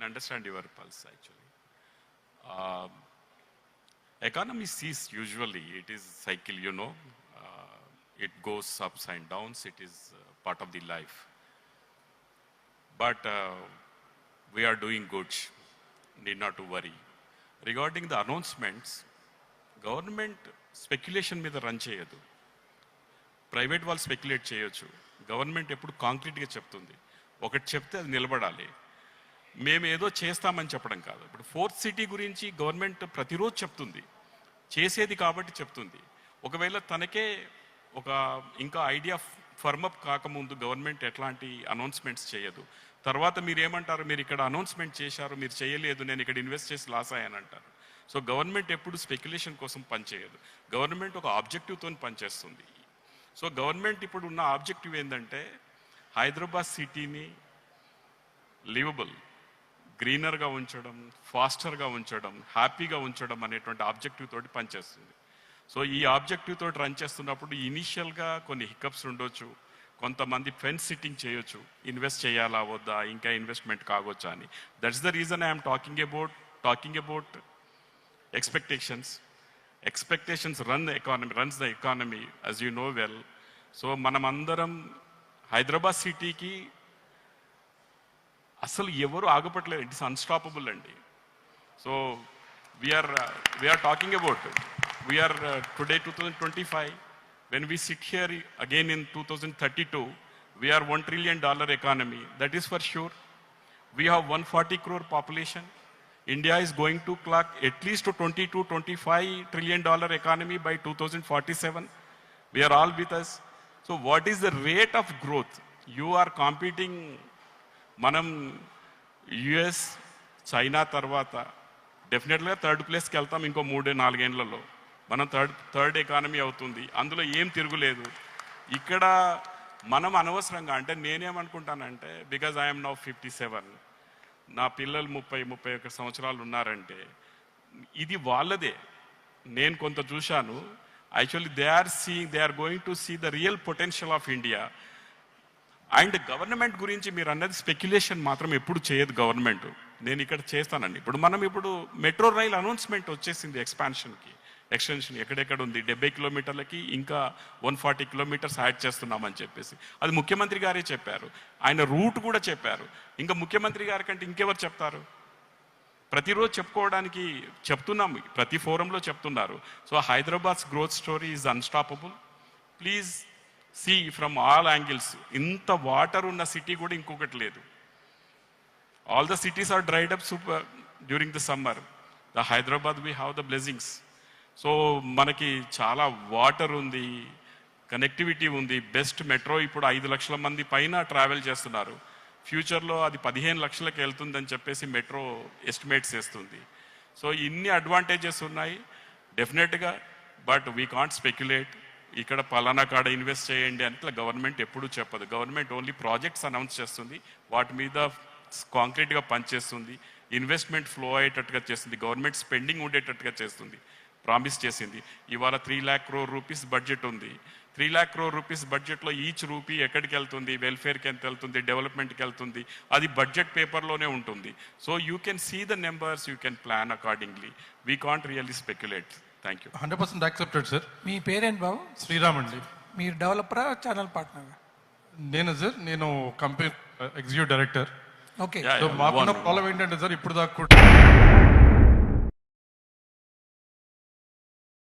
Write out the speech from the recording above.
can understand your pulse actually. Um, economy sees usually it is cycle, you know. Uh, it goes ups and downs. It is uh, part of the life. But uh, we are doing good. Need not to worry. Regarding the announcements, government speculation మీద run చేయదు private వాళ్ళు speculate చేయొచ్చు government ఎప్పుడు కాంక్రీట్గా చెప్తుంది ఒకటి చెప్తే అది నిలబడాలి మేము ఏదో చేస్తామని చెప్పడం కాదు. ఇప్పుడు ఫోర్త్ సిటీ గురించి గవర్నమెంట్ ప్రతిరోజు చెప్తుంది. చేసేది కాబట్టి చెప్తుంది. ఒకవేళ తనకే ఒక ఇంకా ఐడియా ఫర్మప్ కాకముందు గవర్నమెంట్ ఎట్లాంటి అనౌన్స్మెంట్స్ చేయదు. తర్వాత మీరు ఏమంటారు మీరు ఇక్కడ అనౌన్స్మెంట్ చేశారు మీరు చేయలేదు నేను ఇక్కడ ఇన్వెస్ట్ చేసి లాస్ అయ్యాను అంటారు. సో గవర్నమెంట్ ఎప్పుడు స్పెక్యులేషన్ కోసం పనిచేయదు. గవర్నమెంట్ ఒక ఆబ్జెక్టివ్తో పనిచేస్తుంది. సో గవర్నమెంట్ ఇప్పుడు ఉన్న ఆబ్జెక్టివ్ ఏంటంటే హైదరాబాద్ సిటీని లివబుల్ గ్రీనర్గా ఉంచడం ఫాస్టర్గా ఉంచడం హ్యాపీగా ఉంచడం అనేటువంటి ఆబ్జెక్టివ్ తోటి పనిచేస్తుంది. సో ఈ ఆబ్జెక్టివ్ తోటి రన్ చేస్తున్నప్పుడు ఇనీషియల్గా కొన్ని హికప్స్ ఉండొచ్చు కొంతమంది ఫెన్స్ సిట్టింగ్ చేయొచ్చు ఇన్వెస్ట్ చేయాలా వద్దా ఇంకా ఇన్వెస్ట్మెంట్ కావచ్చా అని. That's the reason I'm talking about talking about expectations. Expectations run the economy runs the economy as you know well so మనమందరం హైదరాబాద్ సిటీకి అసలు ఎవరు ఆగపట్లేదు ఇట్స్ అన్స్టాపబుల్ అండి so we're we're talking about we're today two thousand twenty five when we sit here again in two thousand thirty two we're one trillion dollar economy that is for sure we have 140 crore population. India is going to clock at least to 20 to 25 trillion dollar economy by 2047. We are all with us. So what is the rate of growth? You are competing, మనం US China తర్వాత డెఫినెట్గా third ప్లేస్కి వెళ్తాం ఇంకో మూడు నాలుగేళ్ళలో మనం third third economy అవుతుంది. అందులో ఏం తిరుగులేదు. ఇక్కడ మనం అనవసరంగా అంటే నేనేమనుకుంటానంటే because I'm now fifty seven నా పిల్లలు ముప్పై ముప్పై ఒక్క సంవత్సరాలు ఉన్నారంటే ఇది వాళ్ళదే. నేను కొంత చూశాను. Actually they are seeing they are going to see the real potential of India. And government గురించి మీరు అన్నది స్పెక్యులేషన్ మాత్రం ఎప్పుడు చేయదు గవర్నమెంట్. నేను ఇక్కడ చేస్తానండి. ఇప్పుడు మనం ఇప్పుడు మెట్రో రైల్ అనౌన్స్మెంట్ వచ్చేసింది ఎక్స్పాన్షన్కి ఎక్స్టెన్షన్ ఎక్కడెక్కడ ఉంది డెబ్బై కిలోమీటర్లకి ఇంకా వన్ ఫార్టీ కిలోమీటర్స్ యాడ్ చేస్తున్నామని చెప్పేసి. అది ముఖ్యమంత్రి గారే చెప్పారు. ఆయన రూట్ కూడా చెప్పారు. ఇంకా ముఖ్యమంత్రి గారి కంటే ఇంకెవరు చెప్తారు? ప్రతిరోజు చెప్పుకోవడానికి చెప్తున్నాం ప్రతి ఫోరంలో చెప్తున్నారు. So Hyderabad's growth story is unstoppable please see from all angles. ఇంత వాటర్ ఉన్న సిటీ కూడా ఇంకొకటి లేదు. All the cities are dried up super during the summer the Hyderabad we have the blessings so మనకి చాలా వాటర్ ఉంది connectivity ఉంది. Best metro ఇప్పుడు ఐదు లక్షల మంది పైన ట్రావెల్ చేస్తున్నారు. ఫ్యూచర్లో అది పదిహేను లక్షలకు వెళ్తుందని చెప్పేసి మెట్రో ఎస్టిమేట్స్ చేస్తుంది. సో ఇన్ని అడ్వాంటేజెస్ ఉన్నాయి డెఫినెట్గా బట్ వీ కాంట్ స్పెక్యులేట్ ఇక్కడ పలానా కాడ ఇన్వెస్ట్ చేయండి అని ఇట్లా గవర్నమెంట్ ఎప్పుడూ చెప్పదు. గవర్నమెంట్ ఓన్లీ ప్రాజెక్ట్స్ అనౌన్స్ చేస్తుంది. వాటి మీద కాంక్రీట్గా పనిచేస్తుంది. ఇన్వెస్ట్మెంట్ ఫ్లో అయ్యేటట్టుగా చేస్తుంది. గవర్నమెంట్ స్పెండింగ్ ఉండేటట్టుగా చేస్తుంది. ప్రామిస్ చేసింది. ఇవాళ three lakh crore rupees budget ఉంది. త్రీ ల్యాక్ క్రోర్ రూపీస్ బడ్జెట్లో ఈచ్ రూపీ ఎక్కడికి వెళ్తుంది? వెల్ఫేర్కి ఎంత వెళ్తుంది? డెవలప్మెంట్కి వెళ్తుంది? అది బడ్జెట్ పేపర్లోనే ఉంటుంది. So you can see the numbers you can plan accordingly we can't really speculate thank you hundred percent accepted sir. మీ పేరేంటి బాబు? శ్రీరామ్ అండి. మీరు డెవలపరా ఛానల్ పార్ట్నర్ నేను సార్? నేను company executive director okay so మాకున్న ప్రాబ్లం ఏంటంటే సార్ ఇప్పుడు దాకా కూడా